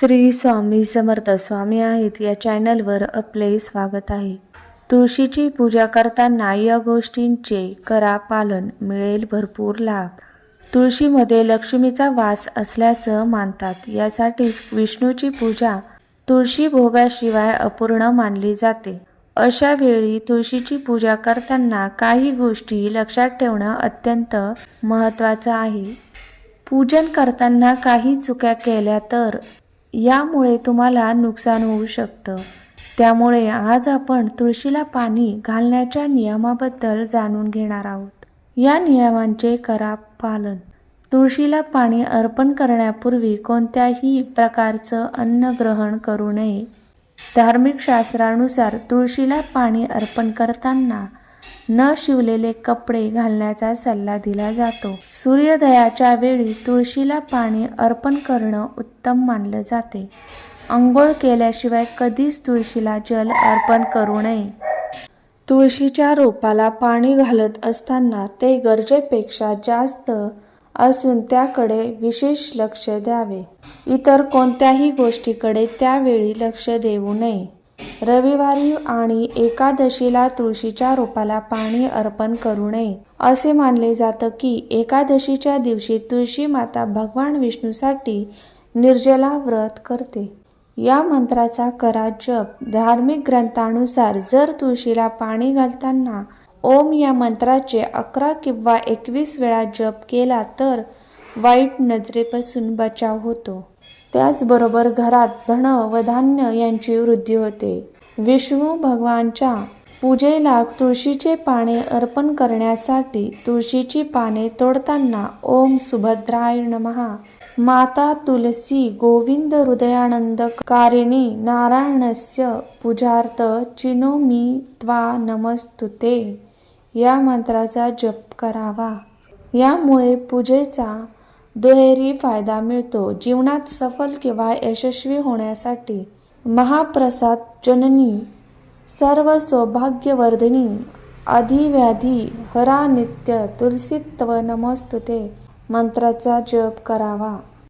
श्री स्वामी समर्थ स्वामी आहेत या चॅनलवर आपले स्वागत आहे. तुळशीची पूजा करताना या गोष्टींचे करा पालन मिळेल भरपूर लाभ. तुळशीमध्ये लक्ष्मीचा वास असल्याचं मानतात. यासाठीच विष्णूची पूजा तुळशी भोगाशिवाय अपूर्ण मानली जाते. अशा वेळी तुळशीची पूजा करताना काही गोष्टी लक्षात ठेवणं अत्यंत महत्त्वाचं आहे. पूजन करताना काही चुक्या केल्या तर यामुळे तुम्हाला नुकसान होऊ शकतं. त्यामुळे आज आपण तुळशीला पाणी घालण्याच्या नियमाबद्दल जाणून घेणार आहोत. या नियमांचे करा पालन. तुळशीला पाणी अर्पण करण्यापूर्वी कोणत्याही प्रकारचं अन्न ग्रहण करू नये. धार्मिक शास्त्रानुसार तुळशीला पाणी अर्पण करताना न शिवलेले कपडे घालण्याचा सल्ला दिला जातो. सूर्योदयाच्या वेळी तुळशीला पाणी अर्पण करणं उत्तम मानलं जाते. आंघोळ केल्याशिवाय कधीच तुळशीला जल अर्पण करू नये. तुळशीच्या रोपाला पाणी घालत असताना ते गरजेपेक्षा जास्त असून त्याकडे विशेष लक्ष द्यावे. इतर कोणत्याही गोष्टीकडे त्यावेळी लक्ष देऊ नये. रविवारी आणि एकादशीला तुळशीच्या रोपाला पाणी अर्पण करू नये. असे मानले जातं की एकादशीच्या दिवशी तुळशी माता भगवान विष्णूसाठी निर्जला व्रत करते. या मंत्राचा करा जप. धार्मिक ग्रंथानुसार जर तुळशीला पाणी घालताना ओम या मंत्राचे अकरा किंवा एकवीस वेळा जप केला तर वाईट नजरेपासून बचाव होतो. त्याचबरोबर घरात धन व धान्य यांची वृद्धी होते. विष्णू भगवानच्या पूजेला तुळशीचे पाने अर्पण करण्यासाठी तुळशीची पाने तोडताना ओम सुभद्राय नमहा माता तुलसी गोविंद हृदयानंद कारिणी नारायणस्य पूजार्थ चिनोमी त्वा नमस्तुते. या मंत्राचा जप करावा. यामुळे पूजेचा दुहेरी फायदा मिळतो. जीवनात सफल किंवा यशस्वी होण्यासाठी महाप्रसाद जननी सर्व सौभाग्यवर्धिनी अधिव्याधी हरा नित्य तुलसीत्व नमस्तुते मंत्राचा जप करावा.